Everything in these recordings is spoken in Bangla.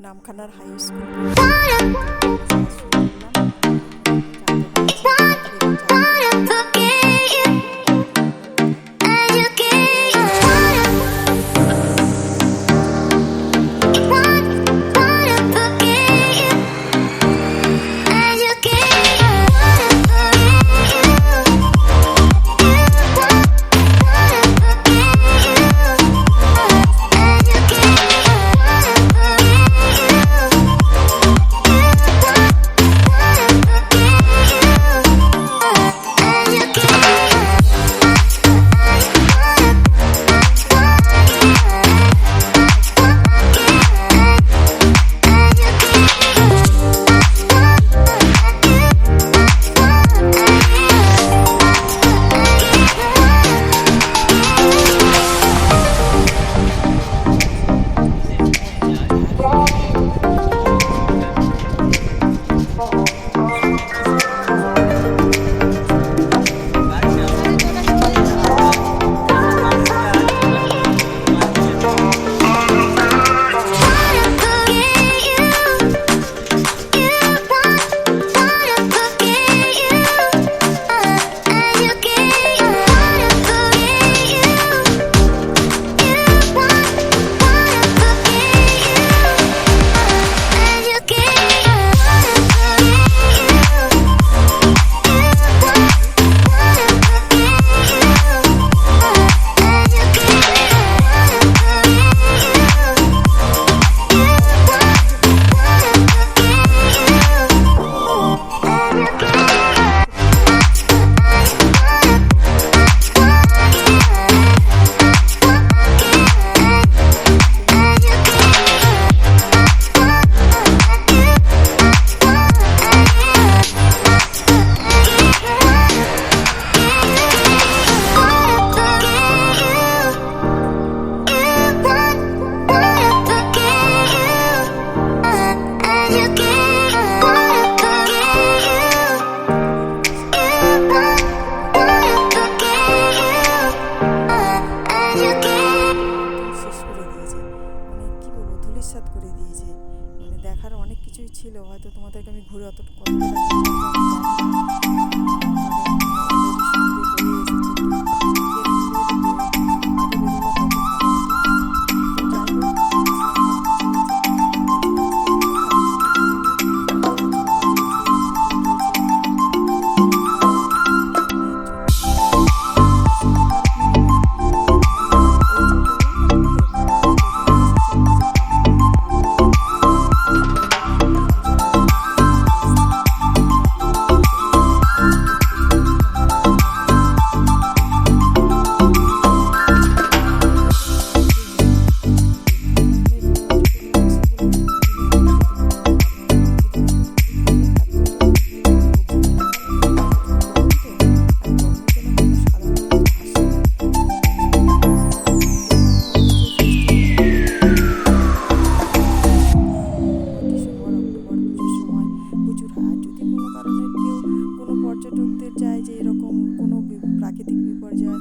নামখানার হাই স্কুল ধুলিস্বাদ করে দিয়েছে। মানে দেখার অনেক কিছুই ছিল হয়তো তোমাদেরকে আমি ঘুরে অত পর্যটকদের চায় যে এরকম কোনো প্রাকৃতিক বিপর্যয়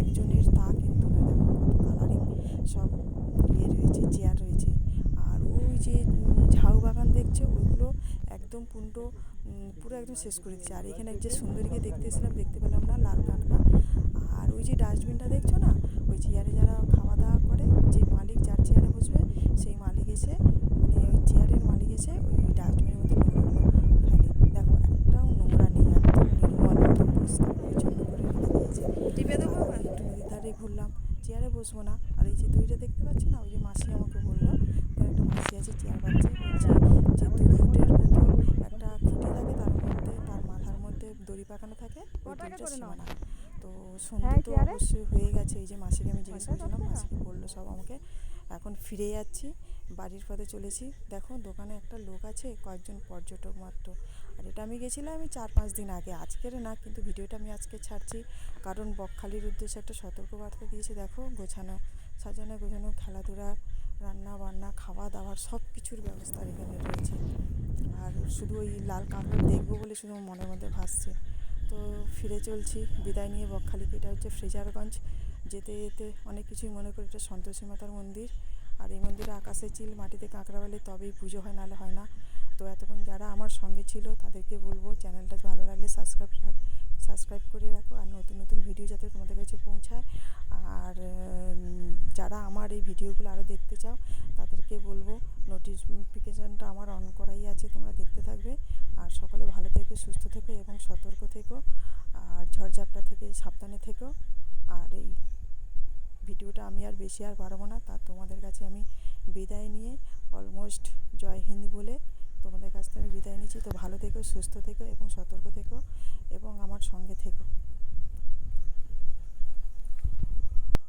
একজনের তা কিন্তু না, দেখো কালারিং সব ইয়ে রয়েছে চেয়ার রয়েছে। আর ওই যে ঝাউ বাগান দেখছে? ওইগুলো একদম পুণ্ড পুরো একদম শেষ করে দিচ্ছে আর এখানে যে সুন্দরীকে দেখতে দেখতে পেলাম না, লাল কাঁকড়া। আর ওই যে ডাস্টবিনটা দেখছ না? ওই চেয়ারে যারা খাওয়া দাওয়া করে, যে মালিক, যার চেয়ারে বসবে, সেই মালিক এসে মানে ওই চেয়ারের মালিক এসে ওই বসবো না। আর এই যে দইটা দেখতে পাচ্ছ না? ওই যে মাসি আমাকে বলল একটা মাসি আছে চেয়ার পাচ্ছে বলছে যে দু ফুটের মতো একটা খুঁটি থাকে তার মধ্যে তার মাথার মধ্যে দড়ি পাকানো থাকে ওই দড়িটা নাও? সীমানা। তো সন্ধে হ্যাঁ, তো? অবশ্যই হয়ে গেছে এই যে মাসিকে আমি জিজ্ঞেস করলাম করছিলাম মাসিকে বলল সব আমাকে এখন ফিরে যাচ্ছি। বাড়ির পথে চলেছি। দেখো, দোকানে একটা লোক আছে, কয়েকজন পর্যটক মাত্র। আর এটা আমি গেছিলাম আমি চার পাঁচ দিন আগে। আজকের না, কিন্তু ভিডিওটা আমি আজকে ছাড়ছি। কারণ বকখালির উদ্দেশ্যে একটা সতর্কবার্তা দিয়েছে, দেখো, গোছানো, সাজানো, গোছানো, খেলাধুলা রান্না বান্না খাওয়া দাওয়ার সব কিছুর ব্যবস্থা এখানে রয়েছে। আর শুধু ওই লাল কাঁকড়া দেখব বলে শুধু মনের মধ্যে ভাসছে। তো ফিরে চলছি, বিদায় নিয়ে বকখালিকে। এটা হচ্ছে ফ্রেজারগঞ্জ। যেতে যেতে অনেক কিছুই মনে করি। এটা সন্তোষী মাতার মন্দির। আর এই মন্দিরে আকাশে চিল, মাটিতে কাঁকড়া বেলে, তবেই পুজো হয়, নাহলে হয় না। তো এতক্ষণ যারা আমার সঙ্গে ছিল, তাদেরকে বলব চ্যানেলটা ভালো লাগলে সাবস্ক্রাইব সাবস্ক্রাইব করে রাখো আর নতুন নতুন ভিডিও যাতে তোমাদের কাছে পৌঁছায়। আর যারা আমার এই ভিডিওগুলো আরও দেখতে চাও, তাদেরকে বলব নোটিফিকেশানটা আমার অন করাই আছে, তোমরা দেখতে থাকবে। আর সকলে ভালো থেকো, সুস্থ থেকো এবং সতর্ক থেকো। আর ঝড়ঝাপটা থেকে সাবধানে থেকো। আর এই ভিডিওটা আমি আর বেশি আর পারব না। তা তোমাদের কাছে আমি বিদায় নিয়ে অলমোস্ট জয় হিন্দ বলে তোমাদের কাছ থেকে আমি বিদায় নিচ্ছি। তো ভালো থেকো, সুস্থ থেকো এবং সতর্ক থেকো এবং আমার সঙ্গে থেকো।